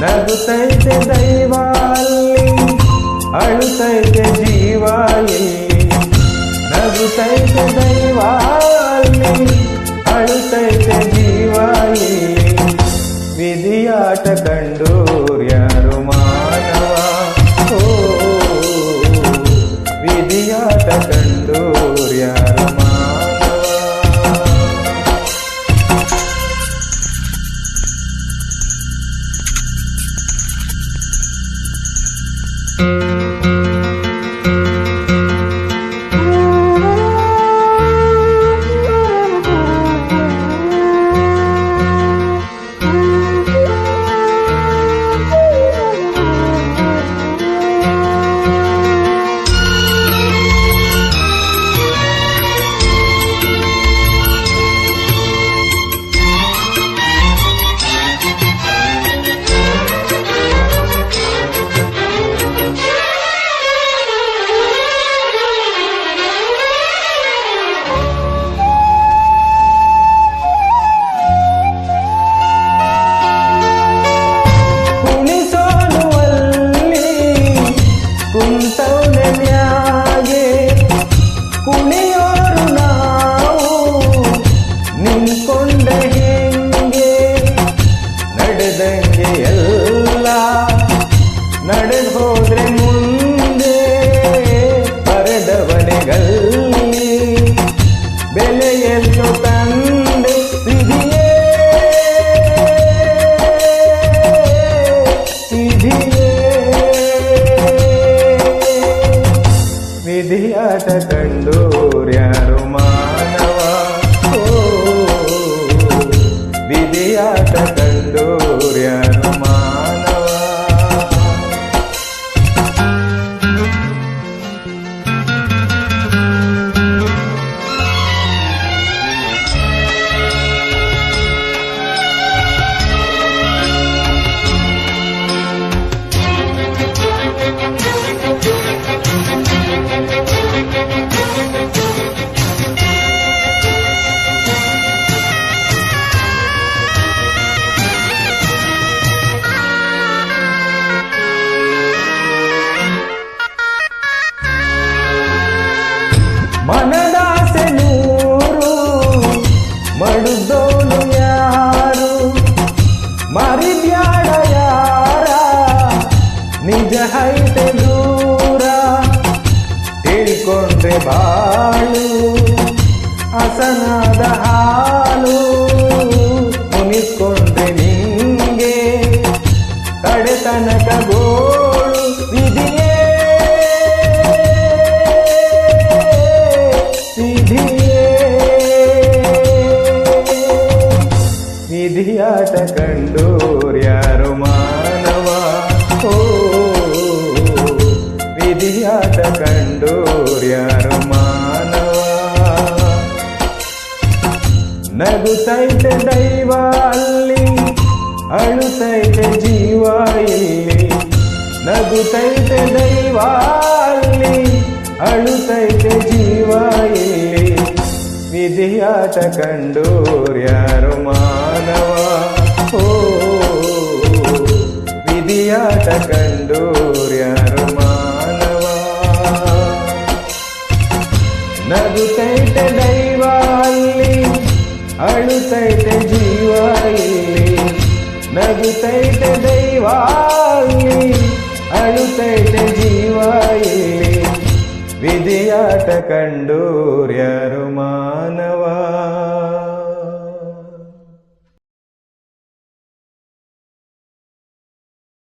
ನಗುತ್ತೈತೆ ದೈವ ಅಲ್ಲಿ ಅಳುತ್ತೈತೆ ಜೀವ ಇಲ್ಲಿ ನಗುತ್ತೈತೆ ದೈವ ಅಲ್ಲಿ ಅಳುತ್ತೈತೆ ಜೀವ ಇಲ್ಲಿ ವಿಧಿಯಾಟ ಕಂಡೂರ್ಯಾರು ಮಾನವ ಓ ವಿಧಿಯಾಟ ಕಂಡೂರ್ಯಾರು ಕುಂತವನೆ ಕುಣಿಯೋರು ನಾವು. ನಿಂತ್ಕೊಂಡ ಹೆಂಗೆ? ನಡೆದಂಗೆ ಎಲ್ಲ ನಡೆದು ಹೋದ್ರೆ ಮುಂದೆ ಬರೆದವನಿಗಲ್ಲಿ ಬೆಲೆಯನ್ನು ತಂದೆ ವಿಧಿಯಾಟ ಕಂಡೂರ್ಯಾರು ಮಾನವ ಹೈತೆ ದೂರ ತಿಳ್ಕೊಂಡ್ರೆ ಬಾಳು, ಹಸನಾದ ಹಾಲು ನಿಂಗೆ ಕಡೆ ತನಕ ಗೋಳು ವಿಧಿಯೇ ವಿಧಿಯೇ ವಿಧಿಯಾಟ ಕಂಡೋರ್ಯಾರು ಮಾನವ? ಓ ವಿಧಿಯಾಟ ಕಂಡೂರ್ಯಾರು ಮಾನವ ನಗುತ್ತೈತೆ ದೈವ ಅಲ್ಲಿ ಅಳುತ್ತೈತೆ ಜೀವ ಇಲ್ಲಿ ನಗುತ್ತೈತೆ ದೈವ ಅಲ್ಲಿ ಅಳುತ್ತೈತೆ ಜೀವ ಇಲ್ಲಿ ವಿಧಿಯಾಟ ಕಂಡೂರ್ಯಾರು ಮಾನವ ಓ ವಿಧಿಯಾಟ ಕಂಡೂರ್ಯಾರು ನಗುತ್ತೈತೆ ದೈವ ಅಲ್ಲಿ ಅಳುತ್ತೈತೆ ಜೀವ ಇಲ್ಲಿ ನಗುತ್ತೈತೆ ದೈವ ಅಲ್ಲಿ ಅಳುತ್ತೈತೆ ಜೀವ ಇಲ್ಲಿ ವಿಧಿಯಾಟ ಕಂಡೂರ್ಯಾರು